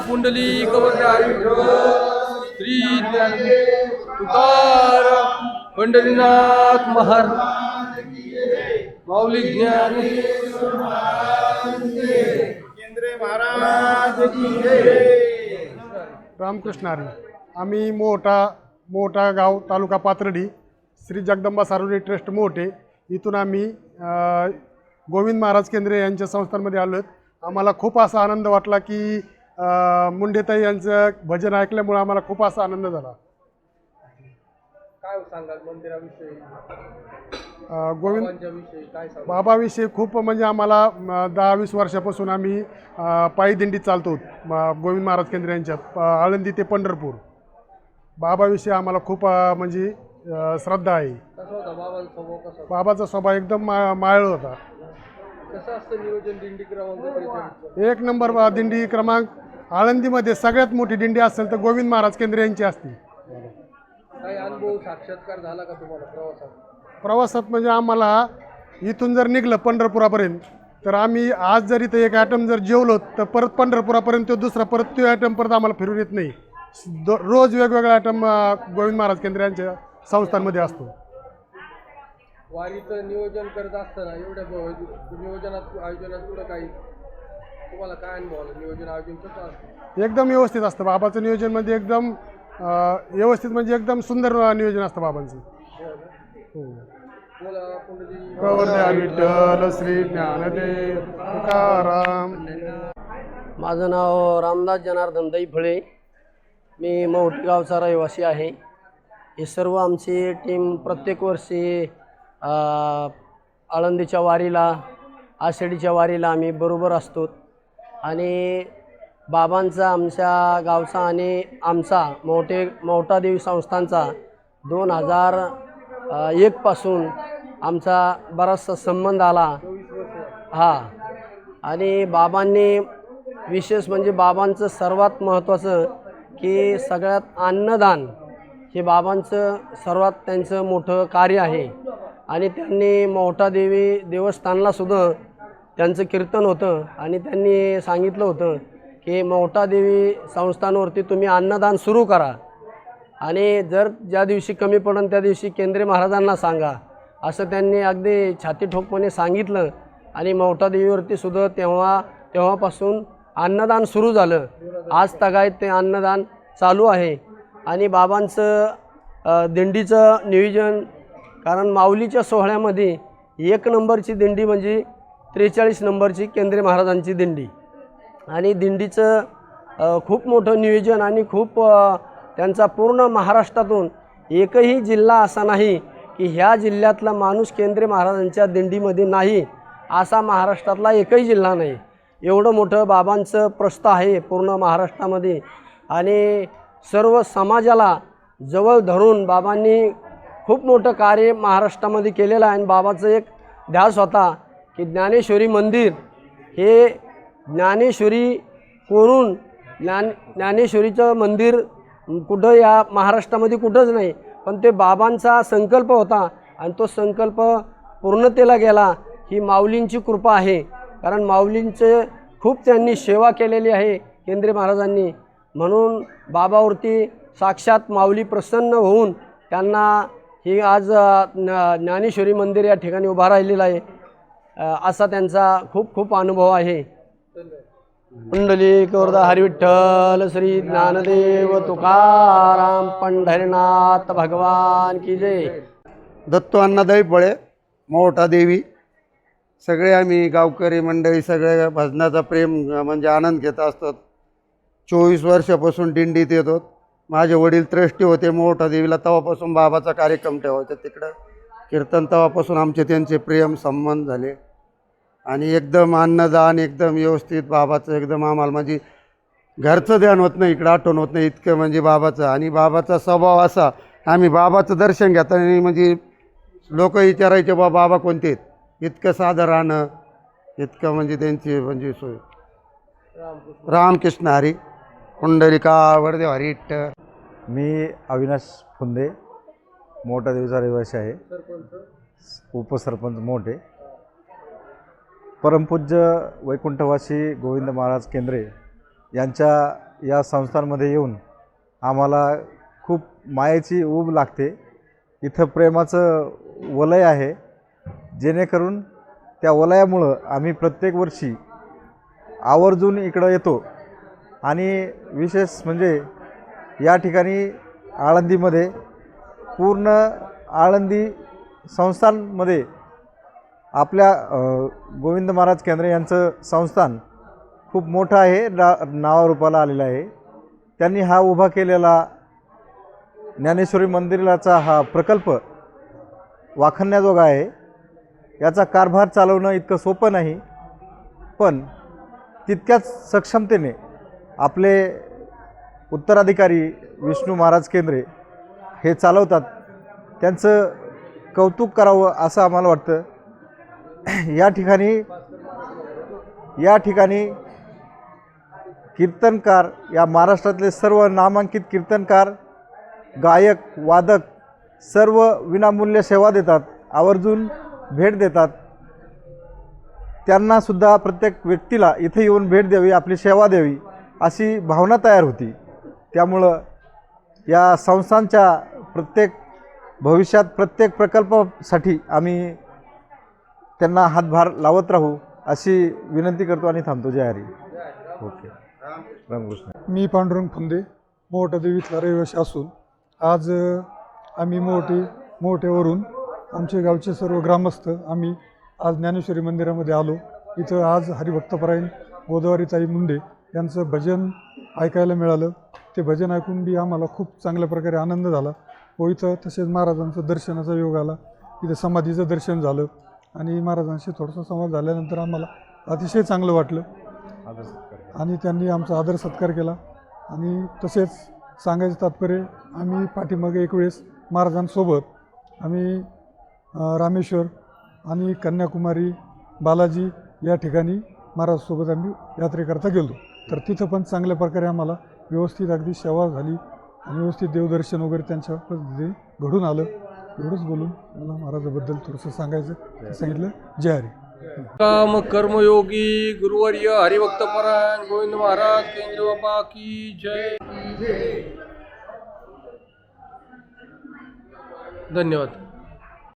पुंडली श्री तुकाराम पंढरीनाथ महाराज माऊली ज्ञान. केंद्रे महाराज की जय. रामकृष्ण हरी आम्ही मोठा मोठा गाव तालुका पाथर्डी श्री जगदंबा सार्वजनिक ट्रस्ट मोठे. इथून आम्ही गोविंद महाराज केंद्रे यांच्या संस्थांमध्ये आलो आम्हाला खूप असा आनंद वाटला की मुंडेताई यांचं भजन ऐकल्यामुळे आम्हाला खूप असा आनंद झाला. काय सांगाल मंदिराविषयी? काय बाबाविषयी खूप म्हणजे आम्हाला दहा वीस वर्षापासून आम्ही पायी दिंडीत चालतो. गोविंद महाराज केंद्र यांच्यात अ, आळंदी ते पंढरपूर. बाबाविषयी आम्हाला खूप म्हणजे श्रद्धा आहे. बाबांचा स्वभाव एकदम मा माळ होता. दिंडी? एक नंबर दिंडी क्रमांक आळंदीमध्ये सगळ्यात मोठी दिंडी असेल तर गोविंद महाराज केंद्र यांची असते काही अनुभव साक्षात्कार झाला का तुम्हाला प्रवासात? प्रवासात म्हणजे आम्हाला इथून जर निघलं पंढरपुरापर्यंत तर आम्ही आज जर इथं एक ॲटम जर जेवलो तर परत पंढरपुरापर्यंत तो दुसरा परत तो ॲटम परत आम्हाला फिरून येत नाही. दो रोज वेगवेगळा ॲटम गोविंद महाराज केंद्र यांच्या संस्थांमध्ये असतो. वारीचं नियोजन करत असताना एवढ्या नियोजनात आयोजनात पुढं काही तुम्हाला काय अनुभव आला? नियोजन आयोजन कसं असतं? एकदम व्यवस्थित असतं बाबाचं नियोजन म्हणजे एकदम अं, व्यवस्थित म्हणजे एकदम सुंदर अं, नियोजन असतं बाबांचं. हो. बोला पुंडली कवरद्या विठ्ठल श्री ज्ञानदेव तुकाराम. माझं नाव रामदास जनार्दन दैफळे मी मौठी गावचा रहिवासी आहे. हे सर्व आमची टीम प्रत्येक वर्षी अ, आळंदीच्या वारीला आषाढीच्या वारीला आम्ही बरोबर असतो. आणि बाबांचा आमच्या गावचा आणि आमचा मोठे मोठादेवी संस्थांचा दोन हजार एकपासून आमचा बराचसा संबंध आला. हा. आणि बाबांनी विशेष म्हणजे बाबांचं सर्वात महत्त्वाचं की सगळ्यात अन्नदान हे बाबांचं सर्वात त्यांचं मोठं कार्य आहे. आणि त्यांनी मोठा देवी त्यांचं कीर्तन होतं आणि त्यांनी सांगितलं होतं की मोठा देवी संस्थांवरती तुम्ही अन्नदान सुरू करा. आणि जर ज्या दिवशी कमी पडन त्या दिवशी केंद्रीय महाराजांना सांगा. असं त्यांनी अगदी छाती ठोकपणे सांगितलं आणि मौठा देवीवरती सुद्धा तेव्हा तेव्हापासून अन्नदान सुरू झालं. आज तगायत ते अन्नदान चालू आहे. आणि बाबांचं दिंडीचं नियोजन कारण माऊलीच्या सोहळ्यामध्ये एक नंबरची दिंडी म्हणजे त्रेचाळीस नंबरची केंद्रीय महाराजांची दिंडी. आणि दिंडीचं खूप मोठं नियोजन आणि खूप त्यांचा पूर्ण महाराष्ट्रातून एकही जिल्हा असा नाही की ह्या जिल्ह्यातला माणूस केंद्रीय महाराजांच्या दिंडीमध्ये नाही असा महाराष्ट्रातला एकही जिल्हा नाही. एवढं मोठं बाबांचं प्रस्थ आहे पूर्ण महाराष्ट्रामध्ये. आणि सर्व समाजाला जवळ धरून बाबांनी खूप मोठं कार्य महाराष्ट्रामध्ये केलेलं आहे आणि बाबाचं एक ध्यास होता. की ज्ञानेश्वरी मंदिर हे ज्ञानेश्वरी कोरून ज्ञान ज्ञानेश्वरीचं मंदिर कुठं या महाराष्ट्रामध्ये कुठंच नाही पण ते बाबांचा संकल्प होता आणि तो संकल्प पूर्णतेला गेला ही माऊलींची कृपा आहे. कारण माऊलींचे खूप त्यांनी सेवा केलेली आहे केंद्रीय महाराजांनी. म्हणून बाबावरती साक्षात माऊली प्रसन्न होऊन त्यांना ही आज ज्ञानेश्वरी मंदिर या ठिकाणी उभा राहिलेलं आहे. असा त्यांचा खूप खूप अनुभव आहे. पुंडलिक वरदा हरिविठ्ठल श्री ज्ञानदेव तुकाराम पंढरीनाथ भगवान की जय. दत्तू अण्णादाई पळे मोठा देवी. सगळे आम्ही गावकरी मंडळी सगळे भजनाचा प्रेम म्हणजे आनंद घेत असतात. चोवीस वर्षापासून दिंडीत येतो. माझे वडील ट्रस्टी होते मोठा देवीला तेव्हापासून बाबाचा कार्यक्रम ठेवायचा तिकडं. कीर्तन तवापासून आमचे त्यांचे प्रेम संबंध झाले. आणि एकदम अन्नदान एकदम व्यवस्थित बाबाचं एकदम आम्हाला म्हणजे घरचं ध्यान होत नाही इकडं आठवण होत नाही इतकं म्हणजे बाबाचं. आणि बाबाचा स्वभाव असा आम्ही बाबाचं दर्शन घेताना म्हणजे लोक विचारायचे बा बाबा कोणते आहेत? इतकं साधं राहणं इतकं म्हणजे त्यांची म्हणजे सोय. रामकृष्ण हरी कुंडलिका वरदेव हरी मी अविनाश फुंदे. मोठा देवीचा रहिवासी आहे. उपसरपंच मोठे. परमपूज्य वैकुंठवासी गोविंद महाराज केंद्रे यांच्या या संस्थांमध्ये येऊन आम्हाला खूप मायेची ऊब लागते. इथं प्रेमाचं वलय आहे. जेणेकरून त्या वलयामुळं आम्ही प्रत्येक वर्षी आवर्जून इकडं येतो. आणि विशेष म्हणजे या ठिकाणी आळंदीमध्ये पूर्ण आळंदी संस्थांमध्ये आपल्या गोविंद महाराज केंद्र यांचं संस्थान खूप मोठं आहे ना नावारूपाला आलेलं आहे. त्यांनी हा उभा केलेला ज्ञानेश्वरी मंदिराचा हा प्रकल्प वाखण्याजोगा आहे. याचा कारभार चालवणं इतकं सोपं नाही पण तितक्याच सक्षमतेने आपले उत्तराधिकारी विष्णू महाराज केंद्रे हे चालवतात. त्यांचं कौतुक करावं असं आम्हाला वाटतं. या ठिकाणी या ठिकाणी कीर्तनकार या महाराष्ट्रातले सर्व नामांकित कीर्तनकार गायक वादक सर्व विनामूल्य सेवा देतात आवर्जून भेट देतात. त्यांनासुद्धा प्रत्येक व्यक्तीला इथे येऊन भेट द्यावी आपली सेवा द्यावी अशी भावना तयार होती. त्यामुळं या संस्थांच्या प्रत्येक भविष्यात प्रत्येक प्रकल्पासाठी आम्ही त्यांना हातभार लावत राहू अशी विनंती करतो आणि थांबतो. जय हरी. ओके. रामकृष्ण. मी पांडुरंग फुंदे मोठा देवीतला रहिवासी असून आज आम्ही मोठे मोठ्यावरून आमचे गावचे सर्व ग्रामस्थ आम्ही आज ज्ञानेश्वरी मंदिरामध्ये आलो. इथं आज हरिभक्तपरायण गोदावरीताई मुंडे यांचं भजन ऐकायला मिळालं. ते भजन ऐकून बी आम्हाला खूप चांगल्या प्रकारे आनंद झाला. व इथं तसेच महाराजांचं दर्शनाचा योग आला. इथं समाधीचं दर्शन झालं आणि महाराजांशी थोडासा संवाद झाल्यानंतर आम्हाला अतिशय चांगलं वाटलं. आणि त्यांनी आमचा आदर सत्कार केला. आणि तसेच सांगायचं तात्पर्य आम्ही पाठीमागे एक वेळेस महाराजांसोबत आम्ही रामेश्वर आणि कन्याकुमारी बालाजी या ठिकाणी महाराजसोबत आम्ही यात्रेकरता गेलो. तर तिथं पण चांगल्या प्रकारे आम्हाला व्यवस्थित अगदी सेवा झाली. व्यवस्थित देवदर्शन वगैरे त्यांच्या पद्धतीने घडून आलं. एवढंच बोलून मला महाराजाबद्दल थोडंसं सांगायचं सांगितलं. जय हरी. काम कर्मयोगी गुरुवर्य हरिभक्त परायण गोविंद महाराज केंद्र बाबा की जय. धन्यवाद.